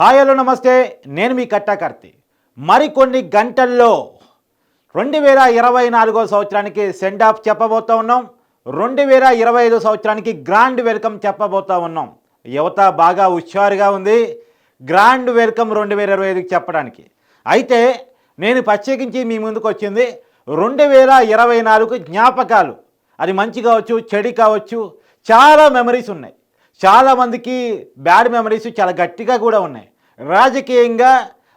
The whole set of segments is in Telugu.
హాయ్ హలో నమస్తే. నేను మీ కట్టాకర్తి మరికొన్ని గంటల్లో రెండు వేల ఇరవై నాలుగో సంవత్సరానికి సెండ్ ఆఫ్ చెప్పబోతా ఉన్నాం. రెండు వేల ఇరవై ఐదో సంవత్సరానికి గ్రాండ్ వెల్కమ్ చెప్పబోతా ఉన్నాం. యువత బాగా హుషారుగా ఉంది. గ్రాండ్ వెల్కమ్ రెండు వేల ఇరవై ఐదుకి చెప్పడానికి. అయితే నేను ప్రత్యేకించి మీ ముందుకు వచ్చింది. రెండు వేల ఇరవై నాలుగు జ్ఞాపకాలు. అది మంచి కావచ్చు చెడు కావచ్చు చాలా మెమరీస్ ఉన్నాయి. చాలామందికి బ్యాడ్ మెమరీస్ చాలా గట్టిగా కూడా ఉన్నాయి. రాజకీయంగా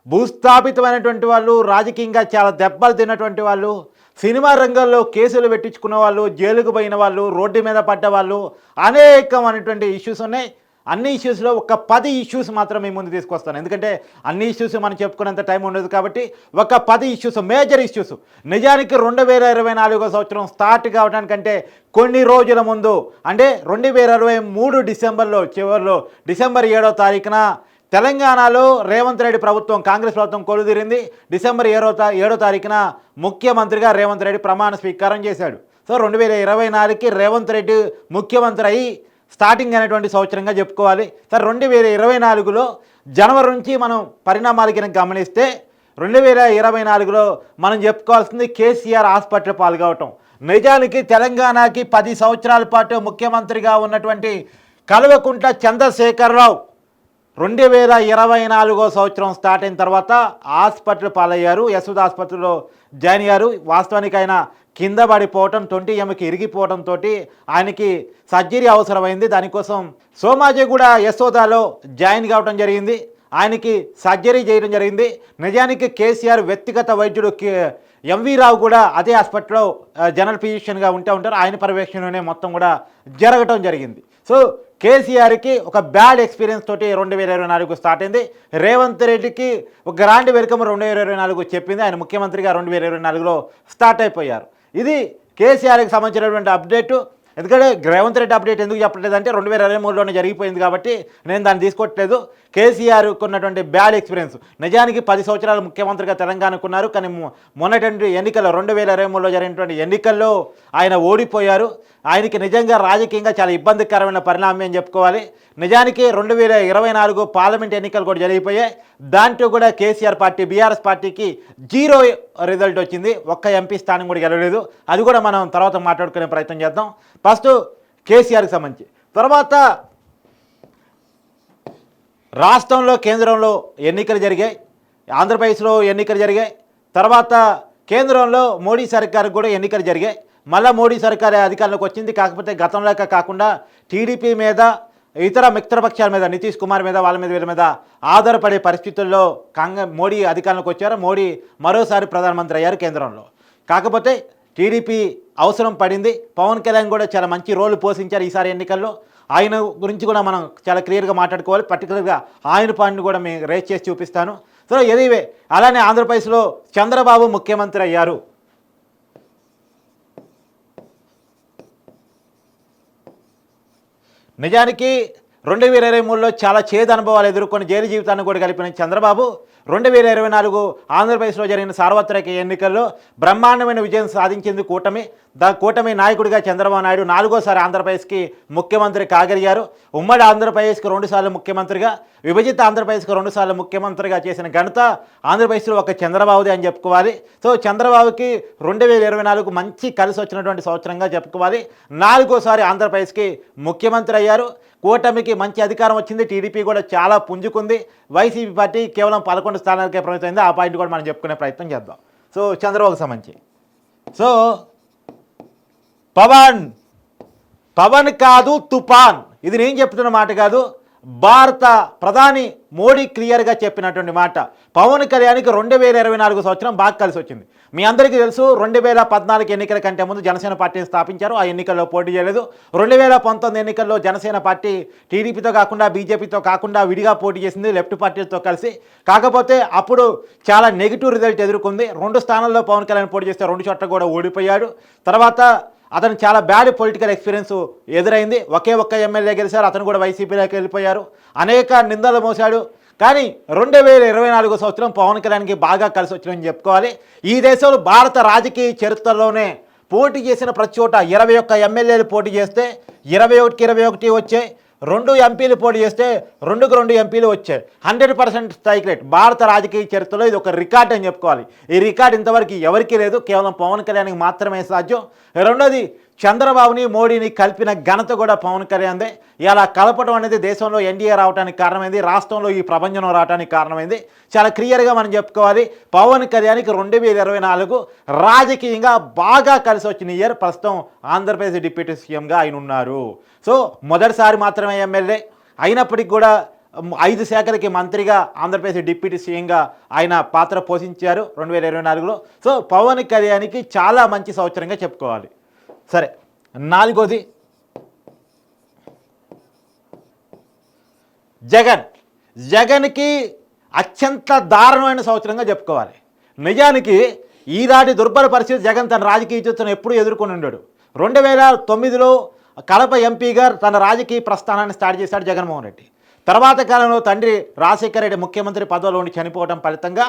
భూస్థాపితమైనటువంటి వాళ్ళు రాజకీయంగా చాలా దెబ్బలు తిన్నటువంటి వాళ్ళు సినిమా రంగంలో కేసులు పెట్టించుకున్న వాళ్ళు జైలుకు పోయిన వాళ్ళు రోడ్డు మీద పడ్డ వాళ్ళు అనేకమైనటువంటి ఇష్యూస్ ఉన్నాయి. అన్ని ఇష్యూస్లో ఒక పది ఇష్యూస్ మాత్రం మీ ముందు తీసుకొస్తాను. ఎందుకంటే అన్ని ఇష్యూస్ మనం చెప్పుకునేంత టైం ఉండదు కాబట్టి ఒక పది ఇష్యూస్ మేజర్ ఇష్యూస్ నిజానికి రెండు వేల ఇరవై నాలుగో సంవత్సరం స్టార్ట్ కావడానికంటే కొన్ని రోజుల ముందు అంటే రెండు వేల ఇరవై మూడు డిసెంబర్లో చివరిలో డిసెంబర్ ఏడో తారీఖున తెలంగాణలో రేవంత్ రెడ్డి ప్రభుత్వం కాంగ్రెస్ ప్రభుత్వం కొలుదిరింది. డిసెంబర్ ఏడో తా ఏడో తారీఖున ముఖ్యమంత్రిగా రేవంత్ రెడ్డి ప్రమాణ స్వీకారం చేశాడు. సో రెండు వేల ఇరవై నాలుగుకి రేవంత్ రెడ్డి ముఖ్యమంత్రి అయి స్టార్టింగ్ అనేటువంటి సంవత్సరంగా చెప్పుకోవాలి. సార్ రెండు వేల ఇరవై నాలుగులో జనవరి నుంచి మనం పరిణామాలు కనుక గమనిస్తే రెండు వేల ఇరవై నాలుగులో మనం చెప్పుకోవాల్సింది కేసీఆర్ హాస్పిటల్ పాల్గొవటం నిజానికి తెలంగాణకి పది సంవత్సరాల పాటు ముఖ్యమంత్రిగా ఉన్నటువంటి కల్వకుంట్ల చంద్రశేఖరరావు రెండు వేల ఇరవై నాలుగో సంవత్సరం స్టార్ట్ అయిన తర్వాత హాస్పిటల్ పాలయ్యారు. యశోద ఆసుపత్రిలో జాయిన్ అయ్యారు. వాస్తవానికి ఆయన కింద పడిపోవటం ట్వంటీ ఎంకి ఇరిగిపోవడంతో ఆయనకి సర్జరీ అవసరమైంది. దానికోసం సోమాజిగూడ యశోదాలో జాయిన్ కావడం జరిగింది. ఆయనకి సర్జరీ చేయడం జరిగింది. నిజానికి కేసీఆర్ వ్యక్తిగత వైద్యుడు కే- ఎంవి రావు కూడా అదే హాస్పిటల్లో జనరల్ ఫిజిషియన్గా ఉంటూ ఉంటారు. ఆయన పర్యవేక్షణలోనే మొత్తం కూడా జరగటం జరిగింది. సో కేసీఆర్కి ఒక బ్యాడ్ ఎక్స్పీరియన్స్ తోటి రెండు వేల ఇరవై నాలుగు స్టార్ట్ అయింది. రేవంత్ రెడ్డికి ఒక గ్రాండ్ వెల్కమ్ రెండు వేల ఇరవై నాలుగు చెప్పింది. ఆయన ముఖ్యమంత్రిగా రెండు వేల ఇరవై నాలుగులో స్టార్ట్ అయిపోయారు. ఇది కేసీఆర్కి సంబంధించినటువంటి అప్డేటు. ఎందుకంటే రేవంత్ రెడ్డి అప్డేట్ ఎందుకు చెప్పట్లేదంటే రెండు వేల ఇరవై మూడులోనే జరిగిపోయింది కాబట్టి నేను దాన్ని తీసుకోవట్లేదు. కేసీఆర్ ఉన్నటువంటి బ్యాడ్ ఎక్స్పీరియన్స్. నిజానికి పది సంవత్సరాలు ముఖ్యమంత్రిగా తెలంగాణకు ఉన్నారు కానీ మొన్నటువంటి మొన్నటి ఎన్నికల్లో రెండు వేల ఇరవై మూడులో జరిగినటువంటి ఎన్నికల్లో ఆయన ఓడిపోయారు. ఆయనకి నిజంగా రాజకీయంగా చాలా ఇబ్బందికరమైన పరిణామం అని చెప్పుకోవాలి. నిజానికి రెండు వేల ఇరవై నాలుగు పార్లమెంట్ ఎన్నికలు కూడా జరిగిపోయాయి. దాంట్లో కూడా కేసీఆర్ పార్టీ బీఆర్ఎస్ పార్టీకి జీరో రిజల్ట్ వచ్చింది. ఒక్క ఎంపీ స్థానం కూడా గెలవలేదు. అది కూడా మనం తర్వాత మాట్లాడుకునే ప్రయత్నం చేద్దాం. ఫస్ట్ కేసీఆర్కి సంబంధించి. తర్వాత రాష్ట్రంలో కేంద్రంలో ఎన్నికలు జరిగాయి. ఆంధ్రప్రదేశ్లో ఎన్నికలు జరిగాయి. తర్వాత కేంద్రంలో మోడీ సర్కార్కి కూడా ఎన్నికలు జరిగాయి. మళ్ళీ మోడీ సర్కార్ అధికారంలోకి వచ్చింది. కాకపోతే గతంలో కాకుండా టీడీపీ మీద ఇతర మిత్రపక్షాల మీద నితీష్ కుమార్ మీద వాళ్ళ మీద వీళ్ళ మీద ఆధారపడే పరిస్థితుల్లో కాంగ్రెస్ మోడీ అధికారంలోకి వచ్చారు. మోడీ మరోసారి ప్రధానమంత్రి అయ్యారు కేంద్రంలో. కాకపోతే టీడీపీ అవసరం పడింది. పవన్ కళ్యాణ్ కూడా చాలా మంచి రోల్ పోషించారు ఈసారి ఎన్నికల్లో. ఆయన గురించి కూడా మనం చాలా క్లియర్గా మాట్లాడుకోవాలి. పర్టికులర్గా ఆయన పాయింట్ని కూడా మేము రేస్ చేసి చూపిస్తాను. సో ఎదివే అలానే ఆంధ్రప్రదేశ్లో చంద్రబాబు ముఖ్యమంత్రి అయ్యారు. నిజానికి రెండు వేల ఇరవై మూడులో చాలా చేదు అనుభవాలు ఎదుర్కొని జైలు జీవితాన్ని కూడా కలిపిన చంద్రబాబు రెండు వేల ఇరవై నాలుగు ఆంధ్రప్రదేశ్లో జరిగిన సార్వత్రిక ఎన్నికల్లో బ్రహ్మాండమైన విజయం సాధించింది కూటమి. దా కూటమి నాయకుడిగా చంద్రబాబు నాయుడు నాలుగోసారి ఆంధ్రప్రదేశ్కి ముఖ్యమంత్రి కాగలిగారు. ఉమ్మడి ఆంధ్రప్రదేశ్కి రెండుసార్లు ముఖ్యమంత్రిగా విభజిత ఆంధ్రప్రదేశ్కి రెండుసార్లు ముఖ్యమంత్రిగా చేసిన ఘనత ఆంధ్రప్రదేశ్లో ఒక చంద్రబాబుది అని చెప్పుకోవాలి. సో చంద్రబాబుకి రెండు వేల ఇరవై నాలుగు మంచి కలిసి వచ్చినటువంటి సంవత్సరంగా చెప్పుకోవాలి. నాలుగోసారి ఆంధ్రప్రదేశ్కి ముఖ్యమంత్రి అయ్యారు. కూటమికి మంచి అధికారం వచ్చింది. టీడీపీ కూడా చాలా పుంజుకుంది. వైసీపీ పార్టీ కేవలం పదకొండు స్థానాలకే పరిమితమైంది ఆ పాయింట్ కూడా మనం చెప్పుకునే ప్రయత్నం చేద్దాం. సో చంద్రబాబుకి సంబంధించి. సో పవన్ పవన్ కాదు తుఫాన్ ఇది నేను చెప్తున్న మాట కాదు. భారత ప్రధాని మోడీ క్లియర్గా చెప్పినటువంటి మాట. పవన్ కళ్యాణ్కి రెండు వేల ఇరవై నాలుగు సంవత్సరం బాగా కలిసి వచ్చింది. మీ అందరికీ తెలుసు రెండు వేల పద్నాలుగు ఎన్నికల కంటే ముందు జనసేన పార్టీని స్థాపించారు. ఆ ఎన్నికల్లో పోటీ చేయలేదు. రెండు వేల పంతొమ్మిది ఎన్నికల్లో జనసేన పార్టీ టీడీపీతో కాకుండా బీజేపీతో కాకుండా విడిగా పోటీ చేసింది లెఫ్ట్ పార్టీలతో కలిసి. కాకపోతే అప్పుడు చాలా నెగిటివ్ రిజల్ట్ ఎదుర్కొంది. రెండు స్థానాల్లో పవన్ కళ్యాణ్ పోటీ చేస్తే రెండు చోట్ల కూడా ఓడిపోయాడు. తర్వాత అతను చాలా బ్యాడ్ పొలిటికల్ ఎక్స్పీరియన్స్ ఎదురైంది. ఒకే ఒక్క ఎమ్మెల్యే గెలిచారు. అతను కూడా వైసీపీలోకి వెళ్ళిపోయారు. అనేక నిందలు మోసాడు కానీ రెండు వేల ఇరవై నాలుగో సంవత్సరం పవన్ కళ్యాణ్కి బాగా కలిసి వచ్చిందని చెప్పుకోవాలి. ఈ దేశంలో భారత రాజకీయ చరిత్రలోనే పోటీ చేసిన ప్రతి చోట ఇరవై ఒక్క ఎమ్మెల్యేలు పోటీ చేస్తే ఇరవై ఒకటికి ఇరవై ఒకటి వచ్చాయి. రెండు ఎంపీలు పోటీ చేస్తే రెండుకు రెండు ఎంపీలు వచ్చాయి. Hundred percent strike rate. భారత రాజకీయ చరిత్రలో ఇది ఒక రికార్డ్ అని చెప్పుకోవాలి. ఈ రికార్డ్ ఇంతవరకు ఎవరికీ లేదు. కేవలం పవన్ కళ్యాణ్కి మాత్రమే సాధ్యం. రెండోది చంద్రబాబుని మోడీని కలిపిన ఘనత కూడా పవన్ కళ్యాణ్దే. ఇలా కలపడం అనేది దేశంలో ఎన్డీఏ రావడానికి కారణమైంది రాష్ట్రంలో ఈ ప్రపంచం రావడానికి కారణమైంది. చాలా క్లియర్గా మనం చెప్పుకోవాలి పవన్ కళ్యాణ్కి రెండు వేల ఇరవై నాలుగు రాజకీయంగా బాగా కలిసి వచ్చిన ఇయర్. ప్రస్తుతం ఆంధ్రప్రదేశ్ డిప్యూటీ సీఎంగా ఆయన ఉన్నారు. సో మొదటిసారి మాత్రమే ఎమ్మెల్యే. అయినప్పటికీ కూడా ఐదు శాఖలకి మంత్రిగా ఆంధ్రప్రదేశ్ డిప్యూటీ సీఎంగా ఆయన పాత్ర పోషించారు రెండు వేల ఇరవై నాలుగులో. సో పవన్ కళ్యాణ్కి చాలా మంచి సంవత్సరంగా చెప్పుకోవాలి. సరే నాలుగోది. జగన్. జగన్కి అత్యంత దారుణమైన సంవత్సరంగా చెప్పుకోవాలి. నిజానికి ఈనాటి దుర్బల పరిస్థితి జగన్ తన రాజకీయ జీవితం ఎప్పుడూ ఎదుర్కొని ఉండాడు. రెండు వేల తొమ్మిదిలో కడప ఎంపీగా తన రాజకీయ ప్రస్థానాన్ని స్టార్ట్ చేశాడు జగన్మోహన్ రెడ్డి. తర్వాత కాలంలో తండ్రి రాజశేఖర రెడ్డి ముఖ్యమంత్రి పదవిలో ఉండి చనిపోవడం ఫలితంగా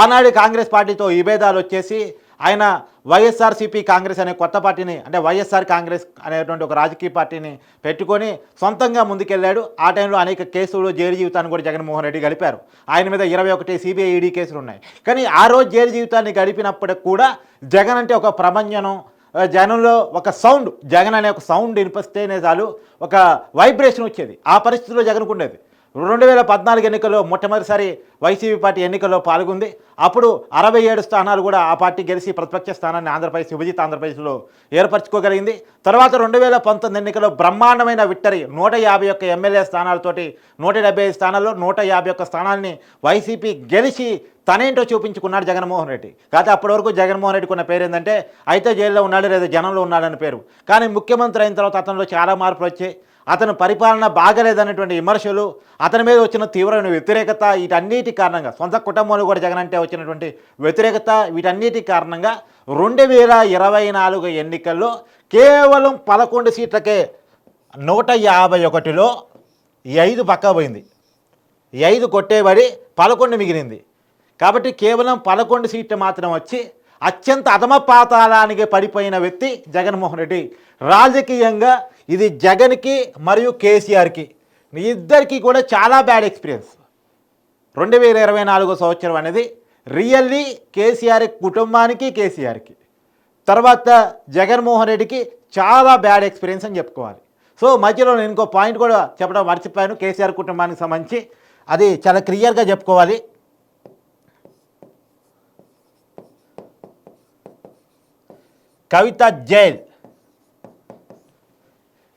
ఆనాడు కాంగ్రెస్ పార్టీతో విభేదాలు వచ్చేసి ఆయన వైఎస్ఆర్సీపీ కాంగ్రెస్ అనే కొత్త పార్టీని అంటే వైఎస్ఆర్ కాంగ్రెస్ అనేటువంటి ఒక రాజకీయ పార్టీని పెట్టుకొని సొంతంగా ముందుకెళ్ళాడు. ఆ టైంలో అనేక కేసులు జైలు జీవితాన్ని కూడా జగన్మోహన్ రెడ్డి గడిపారు. ఆయన మీద ఇరవై ఒకటి సిబిఐ ఈడీ కేసులు ఉన్నాయి. కానీ ఆ రోజు జైలు జీవితాన్ని గడిపినప్పటికి కూడా జగన్ అంటే ఒక ప్రభంజనం ఆ, జనంలో ఒక సౌండ్ జగన్ అనే ఒక సౌండ్ వినిపిస్తేనే చాలు ఒక వైబ్రేషన్ వచ్చేది. ఆ పరిస్థితిలో జగన్కు ఉండేది. రెండు వేల పద్నాలుగు ఎన్నికల్లో మొట్టమొదటిసారి వైసీపీ పార్టీ ఎన్నికల్లో పాల్గొంది. అప్పుడు అరవై ఏడు స్థానాలు కూడా ఆ పార్టీ గెలిచి ప్రతిపక్ష స్థానాన్ని ఆంధ్రప్రదేశ్ విభజిత ఆంధ్రప్రదేశ్లో ఏర్పరచుకోగలిగింది. తర్వాత రెండు వేల పంతొమ్మిది ఎన్నికల్లో బ్రహ్మాండమైన విక్టరీ నూట యాభై ఒక్క ఎమ్మెల్యే స్థానాలతోటి నూట డెబ్బై ఐదు స్థానాల్లో నూట యాభై ఒక్క స్థానాల్ని వైసీపీ గెలిచి తనేంటో చూపించుకున్నాడు జగన్మోహన్ రెడ్డి. కాకపోతే అప్పటి వరకు జగన్మోహన్ రెడ్డికి ఉన్న పేరు ఏంటంటే అయితే జైల్లో ఉన్నాడు లేదా జనంలో ఉన్నాడని పేరు. కానీ ముఖ్యమంత్రి అయిన తర్వాత అతనిలో చాలా మార్పులు వచ్చాయి. అతను పరిపాలన బాగలేదన్నటువంటి విమర్శలు అతని మీద వచ్చిన తీవ్రమైన వ్యతిరేకత వీటన్నిటి కారణంగా సొంత కుటుంబంలో కూడా జగన్ అంటే వచ్చినటువంటి వ్యతిరేకత వీటన్నిటి కారణంగా రెండు వేల ఇరవై నాలుగు ఎన్నికల్లో కేవలం పదకొండు సీట్లకే నూట యాభై ఒకటిలో ఐదు పక్కపోయింది ఐదు కొట్టేబడి పదకొండు మిగిలింది. కాబట్టి కేవలం పదకొండు సీట్లు మాత్రం వచ్చి అత్యంత అధమ పాతాళానికి పడిపోయిన వ్యక్తి జగన్మోహన్ రెడ్డి. రాజకీయంగా ఇది జగన్కి మరియు కేసీఆర్కి. ఇద్దరికి కూడా చాలా బ్యాడ్ ఎక్స్పీరియన్స్. రెండు వేల ఇరవై నాలుగో సంవత్సరం అనేది రియల్లీ కేసీఆర్ కుటుంబానికి కేసీఆర్కి. తర్వాత జగన్మోహన్ రెడ్డికి చాలా బ్యాడ్ ఎక్స్పీరియన్స్ అని చెప్పుకోవాలి. సో మధ్యలో నేను ఇంకో పాయింట్ కూడా చెప్పడం మర్చిపోయాను. కేసీఆర్ కుటుంబానికి సంబంధించి. అది చాలా క్లియర్గా చెప్పుకోవాలి. కవిత జైల్.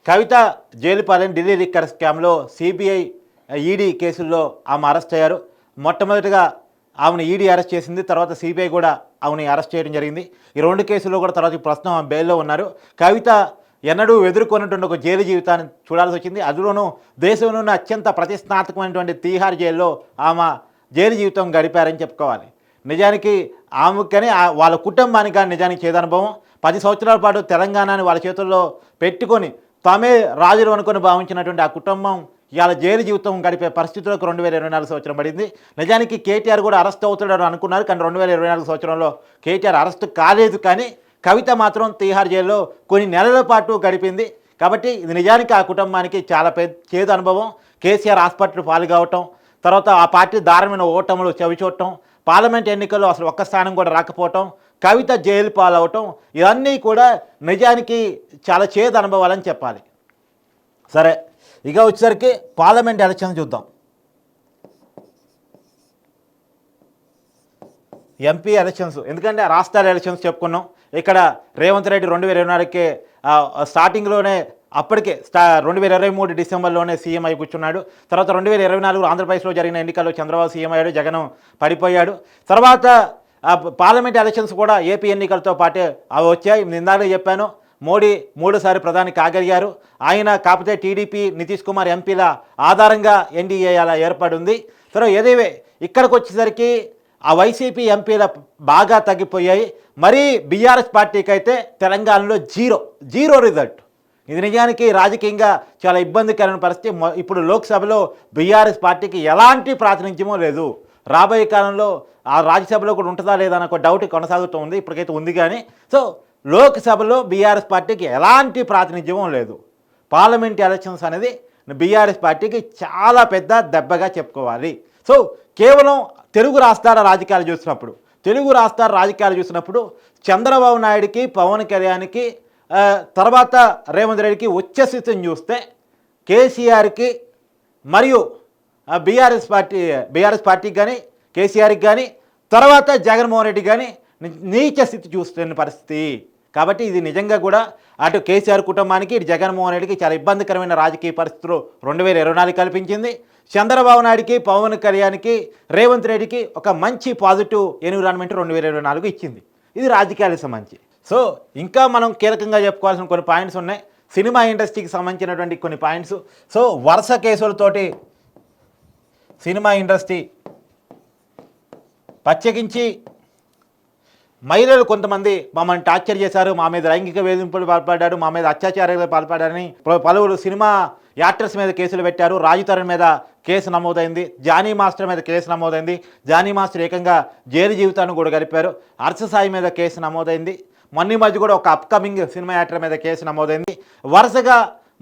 కవిత జైలు పాలైన ఢిల్లీ లిక్కర్ స్కామ్లో సిబిఐ ఈడీ కేసుల్లో ఆమె అరెస్ట్ అయ్యారు. మొట్టమొదటిగా ఆమెను ఈడీ అరెస్ట్ చేసింది తర్వాత సిబిఐ కూడా ఆమెని అరెస్ట్ చేయడం జరిగింది. ఈ రెండు కేసుల్లో కూడా తర్వాత ప్రస్తుతం ఆమె బెయిల్లో ఉన్నారు. కవిత ఎన్నడూ ఎదుర్కొన్నటువంటి ఒక జైలు జీవితాన్ని చూడాల్సి వచ్చింది. అందులోనూ దేశంలోనే అత్యంత ప్రతిష్టాత్మకమైనటువంటి తీహార్ జైల్లో ఆమె జైలు జీవితం గడిపారని చెప్పుకోవాలి. నిజానికి ఆమెకని ఆ- వాళ్ళ కుటుంబానికి కానీ నిజానికి చేదనుభవం. పది సంవత్సరాల పాటు తెలంగాణని వాళ్ళ చేతుల్లో పెట్టుకొని తామే రాజులు అనుకొని భావించినటువంటి ఆ కుటుంబం ఇవాళ జైలు జీవితం గడిపే పరిస్థితులకు రెండు వేల ఇరవై నాలుగు సంవత్సరం పడింది. నిజానికి కేటీఆర్ కూడా అరెస్ట్ అవుతాడని అనుకున్నారు. కానీ రెండు వేల ఇరవై నాలుగు సంవత్సరంలో కేటీఆర్ అరెస్ట్ కాలేదు. కానీ కవిత మాత్రం తీహార్ జైల్లో కొన్ని నెలల పాటు గడిపింది. కాబట్టి ఇది నిజానికి ఆ కుటుంబానికి చాలా పెద్ద చేదు అనుభవం. కేసీఆర్ హాస్పిటల్ పాలు కావటం తర్వాత ఆ పార్టీ దారుణమైన ఓటములు చవిచూడటం పార్లమెంట్ ఎన్నికల్లో అసలు ఒక్క స్థానం కూడా రాకపోవటం కవిత జైలు పాలవటం ఇవన్నీ కూడా నిజానికి చాలా చేదు అనుభవాలని చెప్పాలి. సరే ఇక వచ్చేసరికి పార్లమెంట్ ఎలక్షన్ చూద్దాం. ఎంపీ ఎలక్షన్స్ ఎందుకంటే రాష్ట్రాల ఎలక్షన్స్ చెప్పుకున్నాం. ఇక్కడ రేవంత్ రెడ్డి రెండు వేల ఇరవై నాలుగుకి స్టార్టింగ్లోనే అప్పటికే స్టా రెండు వేల ఇరవై మూడు డిసెంబర్లోనే సీఎం అయి కూర్చున్నాడు. తర్వాత రెండు వేల ఇరవై నాలుగు ఆంధ్రప్రదేశ్లో జరిగిన ఎన్నికల్లో చంద్రబాబు సీఎం అయ్యాడు జగన్ పడిపోయాడు. తర్వాత పార్లమెంట్ ఎలక్షన్స్ కూడా ఏపీ ఎన్నికలతో పాటే అవి వచ్చాయి. నిందాక చెప్పాను మోడీ మూడోసారి ప్రధాని కాగలిగారు. ఆయన కాకపోతే టీడీపీ నితీష్ కుమార్ ఎంపీల ఆధారంగా ఎన్డీఏ అలా ఏర్పడింది. తర్వాత ఏదేవే ఇక్కడికి వచ్చేసరికి ఆ వైసీపీ ఎంపీల బాగా తగ్గిపోయాయి. మరీ బీఆర్ఎస్ పార్టీకి అయితే తెలంగాణలో జీరో జీరో రిజల్ట్. ఇది నిజానికి రాజకీయంగా చాలా ఇబ్బందికరమైన పరిస్థితి. ఇప్పుడు లోక్సభలో బీఆర్ఎస్ పార్టీకి ఎలాంటి ప్రాతినిధ్యమో లేదు. రాబోయే కాలంలో ఆ రాజ్యసభలో కూడా ఉంటుందా లేదా అన్న ఒక డౌట్ కొనసాగుతూ ఉంది. ఇప్పటికైతే ఉంది కానీ. సో లోక్సభలో బీఆర్ఎస్ పార్టీకి ఎలాంటి ప్రాతినిధ్యం లేదు. పార్లమెంట్ ఎలక్షన్స్ అనేది బీఆర్ఎస్ పార్టీకి చాలా పెద్ద దెబ్బగా చెప్పుకోవాలి. సో కేవలం తెలుగు రాష్ట్రాల రాజకీయాలు చూసినప్పుడు తెలుగు రాష్ట్రాల రాజకీయాలు చూసినప్పుడు చంద్రబాబు నాయుడికి పవన్ కళ్యాణ్కి తర్వాత రేవంత్ రెడ్డికి వచ్చే స్థితిని చూస్తే కేసీఆర్కి మరియు బీఆర్ఎస్ పార్టీ బీఆర్ఎస్ పార్టీకి కానీ కేసీఆర్కి కానీ తర్వాత జగన్మోహన్ రెడ్డి కానీ నీచ స్థితి చూస్తున్న పరిస్థితి. కాబట్టి ఇది నిజంగా కూడా అటు కేసీఆర్ కుటుంబానికి ఇటు జగన్మోహన్ రెడ్డికి చాలా ఇబ్బందికరమైన రాజకీయ పరిస్థితులు రెండు వేల ఇరవై నాలుగు కల్పించింది. చంద్రబాబు నాయుడికి పవన్ కళ్యాణ్కి రేవంత్ రెడ్డికి ఒక మంచి పాజిటివ్ ఎన్విరాన్మెంట్ రెండు వేల ఇరవై నాలుగు ఇచ్చింది. ఇది రాజకీయాలకు సంబంధించి. సో ఇంకా మనం కీలకంగా చెప్పుకోవాల్సిన కొన్ని పాయింట్స్ ఉన్నాయి. సినిమా ఇండస్ట్రీకి సంబంధించినటువంటి కొన్ని పాయింట్స్. సో వరుస కేసులతోటి సినిమా ఇండస్ట్రీ ప్రత్యేకించి మహిళలు కొంతమంది మమ్మల్ని టార్చర్ చేశారు మా మీద లైంగిక వేధింపులు పాల్పడ్డారు మా మీద అత్యాచారాలు పాల్పడ్డారని పలువురు సినిమా యాక్టర్స్ మీద కేసులు పెట్టారు. రాజుతరణ్ మీద కేసు నమోదైంది. జానీ మాస్టర్ మీద కేసు నమోదైంది. జానీ మాస్టర్ ఏకంగా జైలు జీవితాన్ని కూడా గడిపారు. హర్ష సాయి మీద కేసు నమోదైంది. మొన్న మధ్య కూడా ఒక అప్కమింగ్ సినిమా యాక్టర్ మీద కేసు నమోదైంది. వరుసగా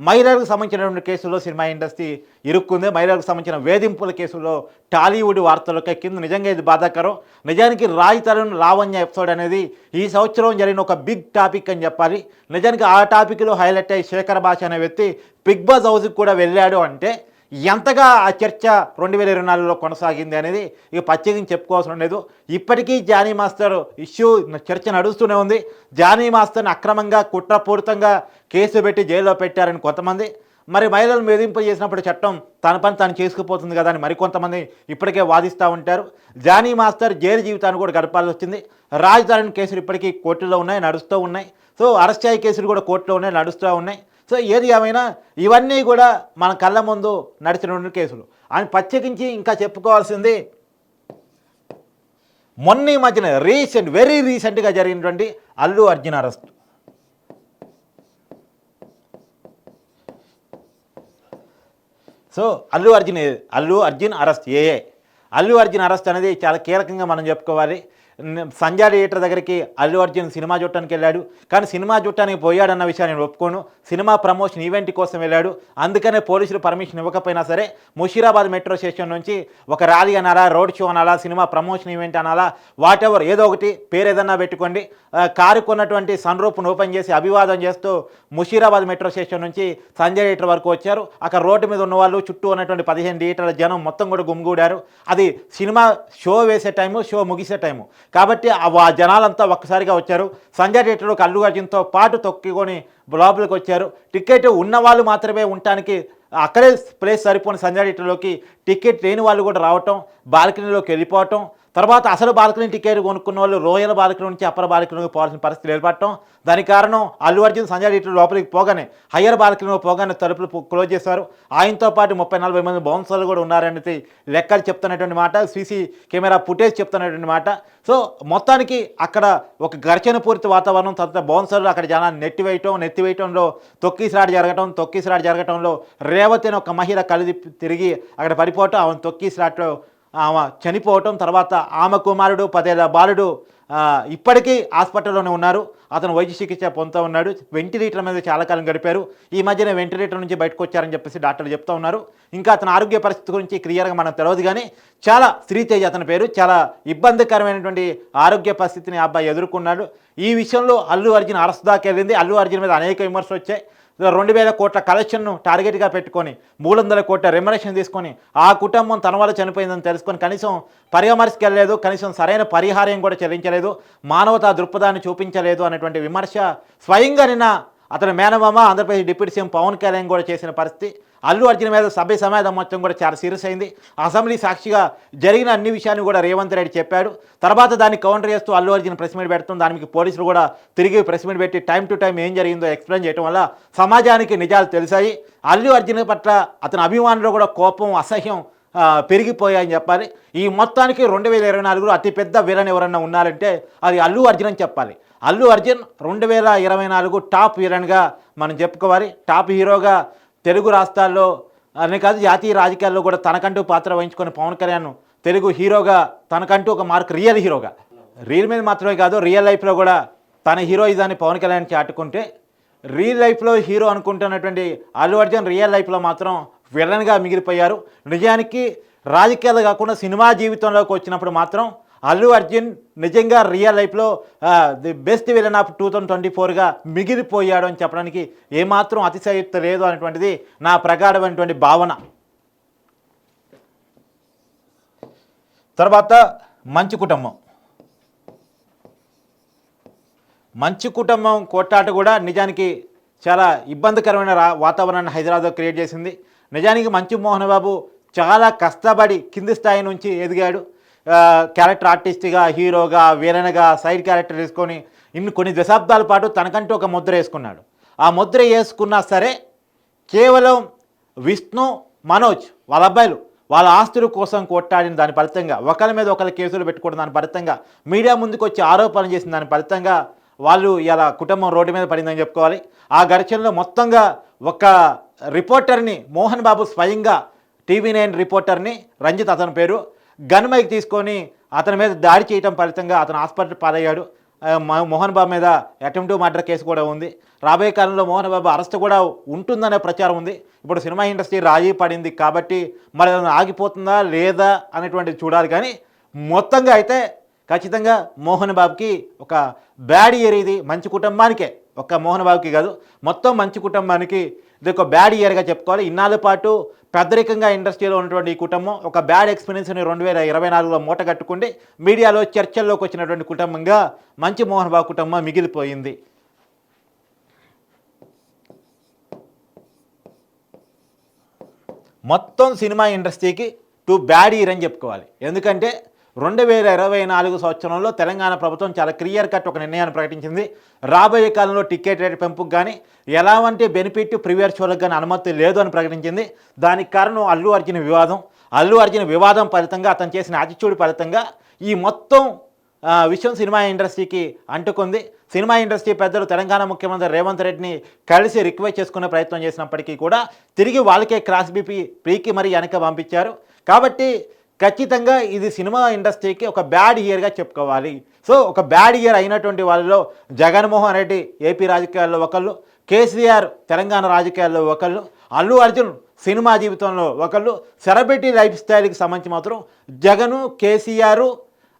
మహిళలకు సంబంధించినటువంటి కేసుల్లో సినిమా ఇండస్ట్రీ ఇరుక్కుంది. మహిళలకు సంబంధించిన వేధింపుల కేసుల్లో టాలీవుడ్ వార్తలకు ఎక్కింది నిజంగా ఇది బాధాకరం. నిజానికి రాజ్ తరుణ్ లావణ్య ఎపిసోడ్ అనేది ఈ సంవత్సరం జరిగిన ఒక బిగ్ టాపిక్ అని చెప్పాలి. నిజానికి ఆ టాపిక్లో హైలైట్ అయ్యి శేఖర్ భాష అనే వ్యక్తి బిగ్ బాస్ హౌస్కి కూడా వెళ్ళాడు అంటే ఎంతగా ఆ చర్చ రెండు వేల ఇరవై నాలుగులో కొనసాగింది అనేది ఇక ప్రత్యేకించి చెప్పుకోవాల్సిన లేదు. ఇప్పటికీ జానీ మాస్టర్ ఇష్యూ చర్చ నడుస్తూనే ఉంది. జానీ మాస్టర్ని అక్రమంగా కుట్రపూరితంగా కేసు పెట్టి జైల్లో పెట్టారని కొంతమంది. మరి మహిళలు వేధింపు చేసినప్పుడు చట్టం తన పని తాను చేసుకుపోతుంది కదా అని మరికొంతమంది ఇప్పటికే వాదిస్తూ ఉంటారు. జానీ మాస్టర్ జైలు జీవితాన్ని కూడా గడపాల్సి వచ్చింది. రాజధాని కేసులు ఇప్పటికీ కోర్టులో ఉన్నాయి నడుస్తూ ఉన్నాయి. సో అరెస్ట్ అయ్యే కేసులు కూడా కోర్టులో ఉన్నాయి నడుస్తూ ఉన్నాయి. సో ఏది ఏమైనా ఇవన్నీ కూడా మన కళ్ళ ముందు నడిచినటువంటి కేసులు. అని ప్రత్యేకించి ఇంకా చెప్పుకోవాల్సింది మొన్న ఈ మధ్యన రీసెంట్ వెరీ రీసెంట్గా జరిగినటువంటి Allu Arjun arrest. So Allu Arjun Allu Arjun arrest AA Allu Arjun arrest అనేది చాలా కీలకంగా మనం చెప్పుకోవాలి. న- సంజయ్ థియేటర్ దగ్గరికి అల్లు అర్జున్ సినిమా చూడటానికి వెళ్ళాడు. కానీ సినిమా చూడటానికి పోయాడన్న విషయాన్ని నేను ఒప్పుకోను. సినిమా ప్రమోషన్ ఈవెంట్ కోసం వెళ్ళాడు. అందుకనే పోలీసులు పర్మిషన్ ఇవ్వకపోయినా సరే ముషీరాబాద్ మెట్రో స్టేషన్ నుంచి ఒక ర్యాలీ అనాలా రోడ్ షో అనాలా సినిమా ప్రమోషన్ ఈవెంట్ అనాలా వాట్ ఎవర్ ఏదో ఒకటి పేరు ఏదన్నా పెట్టుకోండి. కారు కొన్నటువంటి సన్ రూప్ను ఓపెన్ చేసి అభివాదం చేస్తూ ముషీరాబాద్ మెట్రో స్టేషన్ నుంచి సంజయ్ థియేటర్ వరకు వచ్చారు. అక్కడ రోడ్డు మీద ఉన్న వాళ్ళు చుట్టూ ఉన్నటువంటి పదిహేను థియేటర్ల జనం మొత్తం కూడా గుమ్గూడారు. అది సినిమా షో వేసే టైము షో ముగిసే టైము. కాబట్టి ఆ జనాలంతా ఒక్కసారిగా వచ్చారు. సంజయ్ థియేటర్లోకి అల్లు అర్జున్తో పాటు తొక్కికొని లోపలికి వచ్చారు. టికెట్ ఉన్న వాళ్ళు మాత్రమే ఉండటానికి అక్కడే ప్లేస్ సరిపోని సంజయ్ థియేటర్లోకి టికెట్ లేని వాళ్ళు కూడా రావటం బాల్కనీలోకి వెళ్ళిపోవటం తర్వాత అసలు బాల్కనీ టికెట్ కొనుక్కున్న వాళ్ళు రోయల్ బాల్కనీ నుంచి అప్పర్ బాల్కనీకి పోవాల్సిన పరిస్థితి ఏర్పడటం. దానికి కారణం అల్లు అర్జున్ సంజయ్ థియేటర్ లోపలికి పోగానే హయ్యర్ బాల్కనీలో పోగానే తలుపులు క్లోజ్ చేశారు ఆయనతో పాటు ముప్పై నలభై మంది బౌన్సర్లు కూడా ఉన్నారనేది లెక్కలు చెప్తున్నటువంటి మాట సీసీ కెమెరా ఫుటేజ్ చెప్తున్నటువంటి మాట. సో మొత్తానికి అక్కడ ఒక ఘర్షణ పూరిత వాతావరణం తర్వాత బౌన్సర్లు అక్కడ జనాన్ని నెట్టివేయటం నెత్తివేయటంలో తొక్కిసలాట జరగటం తొక్కిసలాట జరగటంలో రేవతిని ఒక మహిళ కలిది తిరిగి అక్కడ పడిపోవటం ఆమె తొక్కిసలాటలో ఆమె చనిపోవటం తర్వాత ఆమె కుమారుడు పదేళ్ళ బాలుడు ఇప్పటికీ హాస్పిటల్లోనే ఉన్నారు. అతను వైద్య చికిత్స పొందుతూ ఉన్నాడు. వెంటిలేటర్ మీద చాలా కాలం గడిపారు. ఈ మధ్యన వెంటిలేటర్ నుంచి బయటకు వచ్చారని చెప్పేసి డాక్టర్లు చెప్తూ ఉన్నారు. ఇంకా అతని ఆరోగ్య పరిస్థితి గురించి క్లియర్గా మనకు తెలియదు కానీ చాలా శ్రీతేజ్ అతని పేరు. చాలా ఇబ్బందికరమైనటువంటి ఆరోగ్య పరిస్థితిని అబ్బాయి ఎదుర్కొన్నాడు. ఈ విషయంలో అల్లు అర్జున్ అరెస్ట్ దాకా వెళ్ళింది. అల్లు అర్జున్ మీద అనేక విమర్శలు వచ్చాయి. రెండు వేల కోట్ల కలెక్షన్ను టార్గెట్గా పెట్టుకొని మూడు వందల కోట్ల రెమ్యునేషన్ తీసుకొని ఆ కుటుంబం తన వల్ల చనిపోయిందని తెలుసుకొని కనీసం పరామర్శకి వెళ్ళలేదు కనీసం సరైన పరిహారం కూడా చెల్లించలేదు మానవతా దృక్పథాన్ని చూపించలేదు అనేటువంటి విమర్శ స్వయంగా నిన్న అతని మేనమామ ఆంధ్రప్రదేశ్ డిప్యూటీ సీఎం పవన్ కళ్యాణ్ కూడా చేసిన పరిస్థితి. అల్లు అర్జున్ మీద సభ్య సమాజం మొత్తం కూడా చాలా సీరియస్ అయింది. అసెంబ్లీ సాక్షిగా జరిగిన అన్ని విషయాన్ని కూడా రేవంత్ రెడ్డి చెప్పాడు. తర్వాత దాన్ని కౌంటర్ చేస్తూ అల్లు అర్జున్ ప్రెస్ మీట్ పెడుతుంది. దానికి పోలీసులు కూడా తిరిగి ప్రెస్ మీట్ పెట్టి టైం టు టైం ఏం జరిగిందో ఎక్స్ప్లెయిన్ చేయడం వల్ల సమాజానికి నిజాలు తెలిసాయి. అల్లు అర్జున్ పట్ల అతని అభిమానులు కూడా కోపం అసహ్యం పెరిగిపోయాయని చెప్పాలి. ఈ మొత్తానికి రెండు వేల ఇరవై నాలుగులో అతిపెద్ద విలన్ ఎవరన్నా ఉన్నారంటే అది అల్లు అర్జున్ అని చెప్పాలి. అల్లు అర్జున్ రెండు వేల ఇరవై నాలుగు టాప్ విలన్గా మనం చెప్పుకోవాలి. టాప్ హీరోగా తెలుగు రాష్ట్రాల్లో అనే కాదు జాతీయ రాజకీయాల్లో కూడా తనకంటూ పాత్ర వహించుకొని పవన్ కళ్యాణ్ తెలుగు హీరోగా తనకంటూ ఒక మార్క్ రియల్ హీరోగా. రియల్ మీద మాత్రమే కాదు రియల్ లైఫ్లో కూడా తన హీరోయిజాన్ని పవన్ కళ్యాణ్ చాటుకుంటే రియల్ లైఫ్లో హీరో అనుకుంటున్నటువంటి అల్లు అర్జున్ రియల్ లైఫ్లో మాత్రం విలన్గా మిగిలిపోయారు. నిజానికి రాజకీయాలు కాకుండా సినిమా జీవితంలోకి వచ్చినప్పుడు మాత్రం అల్లు అర్జున్ నిజంగా రియల్ లైఫ్లో the best villain of two thousand twenty ఫోర్గా మిగిలిపోయాడు అని చెప్పడానికి ఏమాత్రం అతిశయుక్త లేదు అనేటువంటిది నా ప్రగాఢమైనటువంటి భావన. తర్వాత మంచి కుటుంబం. మంచి కుటుంబం కొట్టాట కూడా నిజానికి చాలా ఇబ్బందికరమైన వాతావరణాన్ని హైదరాబాద్లో క్రియేట్ చేసింది. నిజానికి మంచు మోహన్ బాబు చాలా కష్టపడి కింది స్థాయి నుంచి ఎదిగాడు. క్యారెక్టర్ ఆర్టిస్ట్గా హీరోగా వీరనగా సైడ్ క్యారెక్టర్ వేసుకొని ఇన్ని కొన్ని దశాబ్దాల పాటు తనకంటూ ఒక ముద్ర వేసుకున్నాడు. ఆ ముద్ర వేసుకున్నా సరే కేవలం విష్ణు మనోజ్ వాళ్ళ అబ్బాయిలు వాళ్ళ ఆస్తుల కోసం కొట్టాడిన దాని ఫలితంగా ఒకరి మీద ఒకరి కేసులు పెట్టుకోవడం దాని ఫలితంగా మీడియా ముందుకు వచ్చి ఆరోపణలు చేసిన దాని ఫలితంగా వాళ్ళు ఇలా కుటుంబం రోడ్డు మీద పడిందని చెప్పుకోవాలి. ఆ ఘర్షణలో మొత్తంగా ఒక రిపోర్టర్ని మోహన్ బాబు స్వయంగా టీవీ నైన్ రిపోర్టర్ని రంజిత్ అతని పేరు గన్ మైక్ తీసుకొని అతని మీద దాడి చేయటం ఫలితంగా అతను హాస్పిటల్ పాలయ్యాడు. మోహన్ బాబు మీద అటెంప్ట్ మర్డర్ కేసు కూడా ఉంది. రాబోయే కాలంలో మోహన్ బాబు అరెస్ట్ కూడా ఉంటుందనే ప్రచారం ఉంది. ఇప్పుడు సినిమా ఇండస్ట్రీ రాజీ పడింది కాబట్టి మరి అది ఆగిపోతుందా లేదా అనేటువంటిది చూడాలి. కానీ మొత్తంగా అయితే ఖచ్చితంగా మోహన్ బాబుకి ఒక బ్యాడ్ ఇయర్ ఇది. మంచి కుటుంబానికే. ఒక్క మోహన్ బాబుకి కాదు. మొత్తం మంచి కుటుంబానికి ఇది ఒక బ్యాడ్ ఇయర్గా చెప్పుకోవాలి. ఇన్నాళ్ళ పాటు పెద్దరికంగా ఇండస్ట్రీలో ఉన్నటువంటి ఈ కుటుంబం ఒక బ్యాడ్ ఎక్స్పీరియన్స్ని రెండు వేల ఇరవై నాలుగులో మూట కట్టుకుంటే మీడియాలో చర్చల్లోకి వచ్చినటువంటి కుటుంబంగా మంచి మోహన్ బాబు కుటుంబం మిగిలిపోయింది. మొత్తం సినిమా ఇండస్ట్రీకి టూ బ్యాడ్ ఇయర్ అని చెప్పుకోవాలి. ఎందుకంటే రెండు వేల ఇరవై నాలుగు సంవత్సరంలో తెలంగాణ ప్రభుత్వం చాలా క్లియర్ కట్ ఒక నిర్ణయాన్ని ప్రకటించింది. రాబోయే కాలంలో టికెట్ రేట్ పెంపుకు కానీ ఎలాంటి బెనిఫిట్ ప్రీవియర్ షోలకు కానీ అనుమతి లేదు అని ప్రకటించింది. దానికి కారణం అల్లు అర్జున్ వివాదం. అల్లు అర్జున్ వివాదం ఫలితంగా అతను చేసిన యాటిట్యూడ్ ఫలితంగా ఈ మొత్తం విషయం సినిమా ఇండస్ట్రీకి అంటుకుంది. సినిమా ఇండస్ట్రీ పెద్దలు తెలంగాణ ముఖ్యమంత్రి రేవంత్ రెడ్డిని కలిసి రిక్వెస్ట్ చేసుకునే ప్రయత్నం చేసినప్పటికీ కూడా తిరిగి వాళ్ళకే క్రాస్ బీపీ పీకి మరీ వెనక పంపించారు. కాబట్టి ఖచ్చితంగా ఇది సినిమా ఇండస్ట్రీకి ఒక బ్యాడ్ ఇయర్గా చెప్పుకోవాలి. సో ఒక బ్యాడ్ ఇయర్ అయినటువంటి వాళ్ళలో జగన్మోహన్ రెడ్డి ఏపీ రాజకీయాల్లో ఒకళ్ళు కేసీఆర్ తెలంగాణ రాజకీయాల్లో ఒకళ్ళు అల్లు అర్జున్ సినిమా జీవితంలో ఒకళ్ళు సెలబ్రిటీ లైఫ్ స్టైల్కి సంబంధించి మాత్రం జగను కేసీఆర్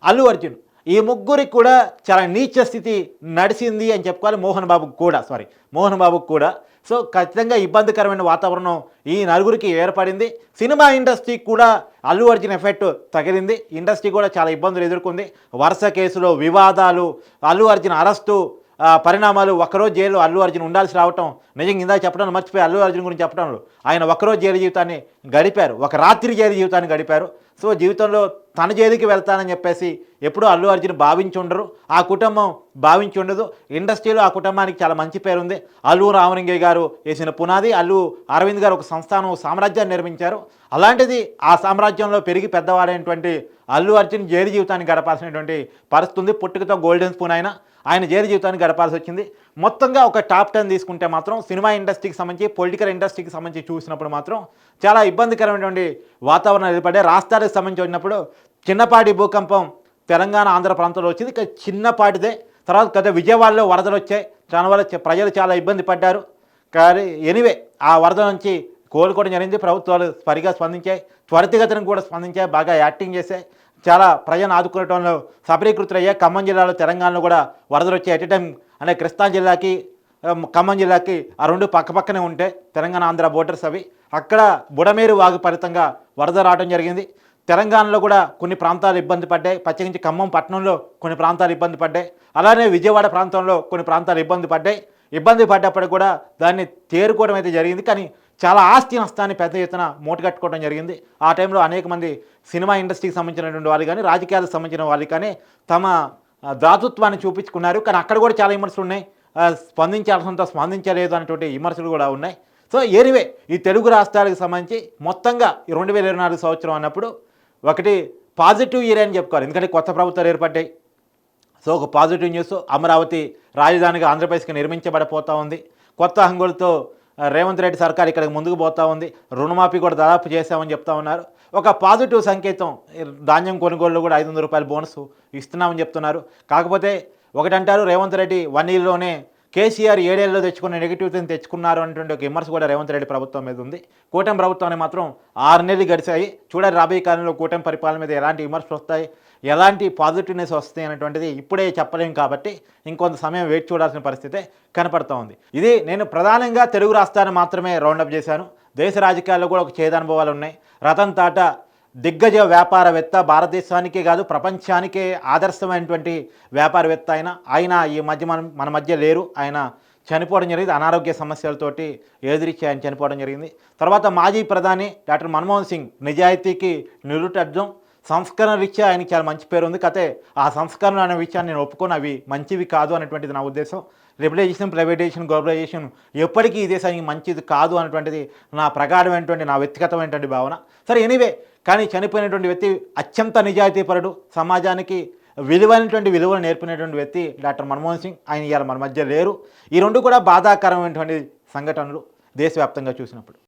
అల్లు అర్జున్ ఈ ముగ్గురికి కూడా చాలా నీచ స్థితి నడిచింది అని చెప్పుకోవాలి మోహన్ బాబుకు కూడా సారీ మోహన్ బాబుకు కూడా. సో ఖచ్చితంగా ఇబ్బందికరమైన వాతావరణం ఈ నలుగురికి ఏర్పడింది. సినిమా ఇండస్ట్రీకి కూడా అల్లు అర్జున్ ఎఫెక్ట్ తగిలింది. ఇండస్ట్రీ కూడా చాలా ఇబ్బందులు ఎదుర్కొంది. వరుస కేసులో వివాదాలు అల్లు అర్జున్ అరెస్టు పరిణామాలు ఒక్కరోజు జైలు అల్లు అర్జున్ ఉండాల్సి రావటం నిజంగా ఇందాక చెప్పడం మర్చిపోయి అల్లు అర్జున్ గురించి చెప్పడంలో ఆయన ఒక్కరోజు జైలు జీవితాన్ని గడిపారు ఒక రాత్రి జైలు జీవితాన్ని గడిపారు. సో జీవితంలో తన జైలుకి వెళ్తానని చెప్పేసి ఎప్పుడూ అల్లు అర్జున్ భావించి ఉండరు. ఆ కుటుంబం భావించి ఉండదు. ఇండస్ట్రీలో ఆ కుటుంబానికి చాలా మంచి పేరు ఉంది అల్లు రామలింగయ్య గారు వేసిన పునాది అల్లు అరవింద్ గారు ఒక సంస్థానం సామ్రాజ్యాన్ని నిర్మించారు. అలాంటిది ఆ సామ్రాజ్యంలో పెరిగి పెద్దవాడైనటువంటి అల్లు అర్జున్ జైలు జీవితాన్ని గడపాల్సినటువంటి పరిస్థితి ఉంది. పుట్టుకతో గోల్డెన్ స్పూన్ అయినా ఆయన జైలు జీవితాన్ని గడపాల్సి వచ్చింది. మొత్తంగా ఒక టాప్ టెన్ తీసుకుంటే మాత్రం సినిమా ఇండస్ట్రీకి సంబంధించి పొలిటికల్ ఇండస్ట్రీకి సంబంధించి చూసినప్పుడు మాత్రం చాలా ఇబ్బందికరమైనటువంటి వాతావరణం ఏర్పడే రాష్ట్రాలకు సంబంధించి వచ్చినప్పుడు చిన్నపాటి భూకంపం తెలంగాణ ఆంధ్ర ప్రాంతంలో వచ్చింది. ఇక చిన్నపాటిదే. తర్వాత గత విజయవాడలో వరదలు వచ్చాయి. దానివల్ల ప్రజలు చాలా ఇబ్బంది పడ్డారు. కానీ ఎనివే ఆ వరద నుంచి కోలుకోవడం జరిగింది. ప్రభుత్వాలు సరిగా స్పందించాయి. త్వరితగతిని కూడా స్పందించాయి. బాగా యాక్టింగ్ చేశాయి. చాలా ప్రజలను ఆదుకోవడంలో సఫలీకృతులయ్యా ఖమ్మం జిల్లాలో తెలంగాణలో కూడా వరదలు వచ్చాయి. ఎట్ టైం అనే కృష్ణా జిల్లాకి ఖమ్మం జిల్లాకి ఆ రెండు పక్కపక్కనే ఉంటాయి తెలంగాణ ఆంధ్ర బోర్డర్స్ అవి. అక్కడ బుడమేరు వాగు ఫలితంగా వరద రావడం జరిగింది. తెలంగాణలో కూడా కొన్ని ప్రాంతాలు ఇబ్బంది పడ్డాయి. ప్రత్యేకించి ఖమ్మం పట్టణంలో కొన్ని ప్రాంతాలు ఇబ్బంది పడ్డాయి. అలానే విజయవాడ ప్రాంతంలో కొన్ని ప్రాంతాలు ఇబ్బంది పడ్డాయి. ఇబ్బంది పడ్డప్పటికి కూడా దాన్ని తేరుకోవడం అయితే జరిగింది. కానీ చాలా ఆస్తి నష్టాన్ని పెద్ద ఎత్తున మూటగట్టుకోవడం జరిగింది. ఆ టైంలో అనేక మంది సినిమా ఇండస్ట్రీకి సంబంధించినటువంటి వాళ్ళు కానీ రాజకీయాలకు సంబంధించిన వాళ్ళు కానీ తమ దాతృత్వాన్ని చూపించుకున్నారు. కానీ అక్కడ కూడా చాలా విమర్శలు ఉన్నాయి. స్పందించాల్సినంత స్పందించలేదు అనేటువంటి విమర్శలు కూడా ఉన్నాయి. సో ఎనివే ఈ తెలుగు రాష్ట్రాలకు సంబంధించి మొత్తంగా ఈ రెండు వేల ఇరవై నాలుగు సంవత్సరం అన్నప్పుడు ఒకటి పాజిటివ్ ఇయర్ అని చెప్పుకోవాలి. ఎందుకంటే కొత్త ప్రభుత్వాలు ఏర్పడ్డాయి. సో ఒక పాజిటివ్ న్యూస్ అమరావతి రాజధానిగా ఆంధ్రప్రదేశ్కి నిర్మించబడిపోతూ ఉంది. కొత్త హంగులతో రేవంత్ రెడ్డి సర్కార్ ఇక్కడికి ముందుకు పోతా ఉంది. రుణమాఫీ కూడా దాదాపు చేశామని చెప్తా ఉన్నారు. ఒక పాజిటివ్ సంకేతం ధాన్యం కొనుగోలు కూడా ఐదు వందల రూపాయల బోనస్ ఇస్తున్నామని చెప్తున్నారు. కాకపోతే ఒకటంటారు రేవంత్ రెడ్డి వన్ ఇయర్లోనే కేసీఆర్ ఏడేళ్ళలో తెచ్చుకున్న నెగిటివిటీని తెచ్చుకున్నారు అనేటువంటి ఒక విమర్శ కూడా రేవంత్ రెడ్డి ప్రభుత్వం మీద ఉంది. కూటమి ప్రభుత్వాన్ని మాత్రం ఆరు నెలలు గడిచాయి. చూడాలి రాబోయే కాలంలో కూటమి పరిపాలన మీద ఎలాంటి విమర్శలు వస్తాయి. ఎలాంటి పాజిటివ్నెస్ వస్తాయి అనేటువంటిది ఇప్పుడే చెప్పలేం కాబట్టి ఇంకొంత సమయం వెయిట్ చూడాల్సిన పరిస్థితే కనపడుతూ ఉంది. ఇది నేను ప్రధానంగా తెలుగు రాష్ట్రాన్ని మాత్రమే రౌండప్ చేశాను. దేశ రాజకీయాల్లో కూడా ఒక చేదనుభవాలు ఉన్నాయి. రతన్ టాటా దిగ్గజ వ్యాపారవేత్త భారతదేశానికే కాదు ప్రపంచానికే ఆదర్శమైనటువంటి వ్యాపారవేత్త ఆయన ఆయన ఈ మధ్య మన మన మధ్య లేరు. ఆయన చనిపోవడం జరిగింది. అనారోగ్య సమస్యలతోటి ఎదురిచ్చి ఆయన చనిపోవడం జరిగింది. తర్వాత మాజీ ప్రధాని డాక్టర్ మన్మోహన్ సింగ్ నిజాయితీకి నిరుటర్థం సంస్కరణ రీత్యా ఆయనకి చాలా మంచి పేరు ఉంది కతే ఆ సంస్కరణ అనే విషయాన్ని నేను ఒప్పుకొని అవి మంచివి కాదు అనేటువంటిది నా ఉద్దేశం. లిబరలైజేషన్ ప్రైవేటైజేషన్ గ్లోబలైజేషన్ ఎప్పటికీ ఈ దేశానికి మంచిది కాదు అనేటువంటిది నా ప్రగాఢమైనటువంటి నా వ్యక్తిగతమైనటువంటి భావన. సరే ఎనీవే కానీ చనిపోయినటువంటి వ్యక్తి అత్యంత నిజాయితీపరుడు సమాజానికి విలువైనటువంటి విలువలు నేర్పినటువంటి వ్యక్తి డాక్టర్ మన్మోహన్ సింగ్. ఆయన ఇవాళ మన మధ్య లేరు. ఈ రెండు కూడా బాధాకరమైనటువంటి సంఘటనలు దేశవ్యాప్తంగా చూసినప్పుడు.